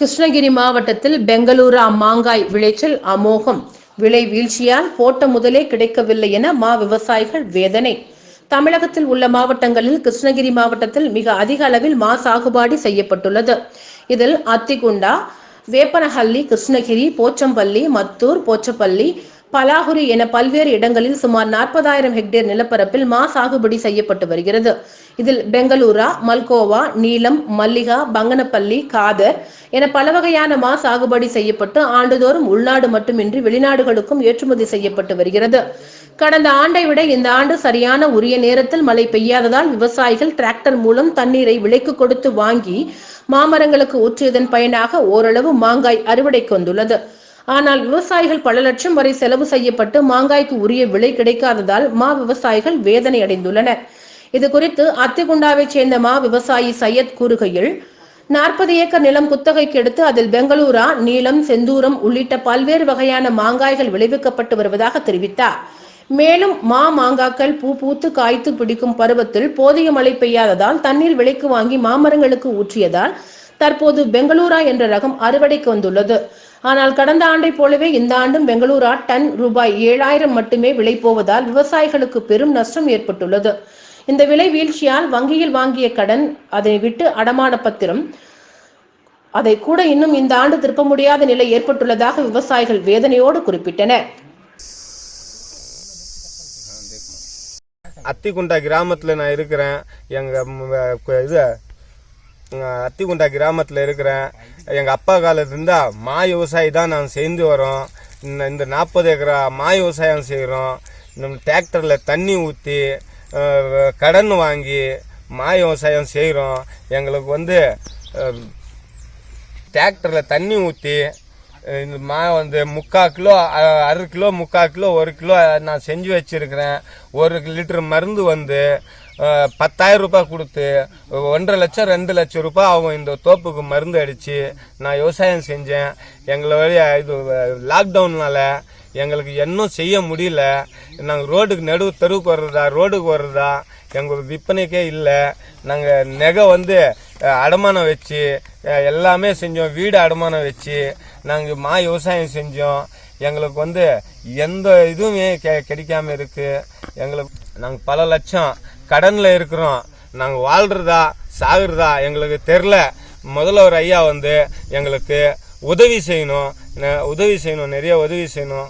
கிருஷ்ணகிரி மாவட்டத்தில் பெங்களூரா மாங்காய் விளைச்சல் அமோகம். விலை வீழ்ச்சியால் போட்ட முதலே கிடைக்கவில்லை என மா விவசாயிகள் வேதனை. தமிழகத்தில் உள்ள மாவட்டங்களில் கிருஷ்ணகிரி மாவட்டத்தில் மிக அதிக அளவில் மா சாகுபாடி செய்யப்பட்டுள்ளது. இதில் அத்திகுண்டா வேப்பனஹள்ளி கிருஷ்ணகிரி போச்சம்பள்ளி மத்தூர் போச்சப்பள்ளி பலாகுரி என பல்வேறு இடங்களில் சுமார் நாற்பதாயிரம் ஹெக்டேர் நிலப்பரப்பில் மா சாகுபடி செய்யப்பட்டு வருகிறது. இதில் பெங்களூரா மல்கோவா நீலம் மல்லிகா பங்கனப்பள்ளி காதர் என பல வகையான மா சாகுபடி செய்யப்பட்டு ஆண்டுதோறும் உள்நாடு மட்டுமின்றி வெளிநாடுகளுக்கும் ஏற்றுமதி செய்யப்பட்டு வருகிறது. கடந்த ஆண்டை விட இந்த ஆண்டு சரியான உரிய நேரத்தில் மழை பெய்யாததால் விவசாயிகள் டிராக்டர் மூலம் தண்ணீரை விலைக்கு கொடுத்து வாங்கி மாமரங்களுக்கு ஊற்றியதன் பயனாக ஓரளவு மாங்காய் அறுவடைக்கு வந்துள்ளது ஆனால் விவசாயிகள் பல லட்சம் வரை செலவு செய்யப்பட்டு மாங்காய்க்கு உரிய விலை கிடைக்காததால் மா விவசாயிகள் வேதனை அடைந்துள்ளனர். இது குறித்து அத்திகுண்டாவைச் சேர்ந்த மா விவசாயி சையத் கூறுகையில் நாற்பது ஏக்கர் நிலம் குத்தகைக்கு எடுத்து அதில் பெங்களூரா நீலம் செந்தூரம் உள்ளிட்ட பல்வேறு வகையான மாங்காய்கள் விளைவிக்கப்பட்டு வருவதாக தெரிவித்தார். மேலும் மா மாங்காக்கள் பூ பூத்து காய்த்து பிடிக்கும் பருவத்தில் போதிய மழை பெய்யாததால் தண்ணீர் விலைக்கு வாங்கி மாமரங்களுக்கு ஊற்றியதால் தற்போது பெங்களூரா என்ற ரகம் அறுவடைக்கு வந்துள்ளது. ஆனால் கடந்த ஆண்டை போலவே இந்த ஆண்டும் பெங்களூரா டன் ரூபாய் ஏழாயிரம் மட்டுமே விலை போவதால் விவசாயிகளுக்கு பெரும் நஷ்டம் ஏற்பட்டுள்ளது. இந்த விலை வீழ்ச்சியால் வங்கியில் வாங்கிய கடன் அதை விட்டு அடமான பத்திரம் அதை கூட இன்னும் இந்த ஆண்டு திருப்ப முடியாத நிலை ஏற்பட்டுள்ளதாக விவசாயிகள் வேதனையோடு குறிப்பிட்டனர். அத்திகுண்டா கிராமத்தில் நான் இருக்கிறேன். எங்கள் இது அத்திகுண்டா கிராமத்தில் இருக்கிறேன். எங்கள் அப்பா காலத்துலேருந்து மா விவசாயி தான் நாங்கள் செய்து வரோம். இந்த- இந்த நாற்பது ஏக்கரா மா விவசாயம் செய்கிறோம் நம்ம டிராக்டரில் தண்ணி ஊற்றி கடன் வாங்கி மா விவசாயம் செய்கிறோம் எங்களுக்கு வந்து டிராக்டரில் தண்ணி ஊற்றி இந்த மா வந்து முக்கால் கிலோ அ- அரை கிலோ முக்கால் கிலோ ஒரு கிலோ நான் செஞ்சு வச்சுருக்கிறேன். ஒரு லிட்டர் மருந்து வந்து பத்தாயிரம் ரூபாய் கொடுத்து ஒன்றரை லட்சம் ரெண்டு லட்சம் ரூபாய் ஆகும் இந்த தோப்புக்கு மருந்து அடித்து நான் விவசாயம் செஞ்சேன். எங்களை வழியா இது லாக்டவுனால் எங்களுக்கு இன்னும் செய்ய முடியல. நாங்கள் ரோடுக்கு நடுவு தெருவுக்கு வர்றதா ரோடுக்கு வர்றதா எங்களுக்கு விற்பனைக்கே இல்லை. நாங்கள் நெகை வந்து அடமானம் வச்சு எல்லாமே செஞ்சோம். வீடு அடமானம் வச்சு நாங்கள் மா விவசாயம் செஞ்சோம். எங்களுக்கு வந்து எந்த இதுவுமே கெ கிடைக்காம இருக்குது எங்களுக்கு நாங்கள் பல லட்சம் கடனில் இருக்கிறோம். நாங்கள் வாழ்கிறதா சாகுறதா எங்களுக்கு தெரில. முதல்ல ஒரு ஐயா வந்து எங்களுக்கு உதவி செய்யணும். உதவி செய்யணும். நிறைய உதவி செய்யணும்.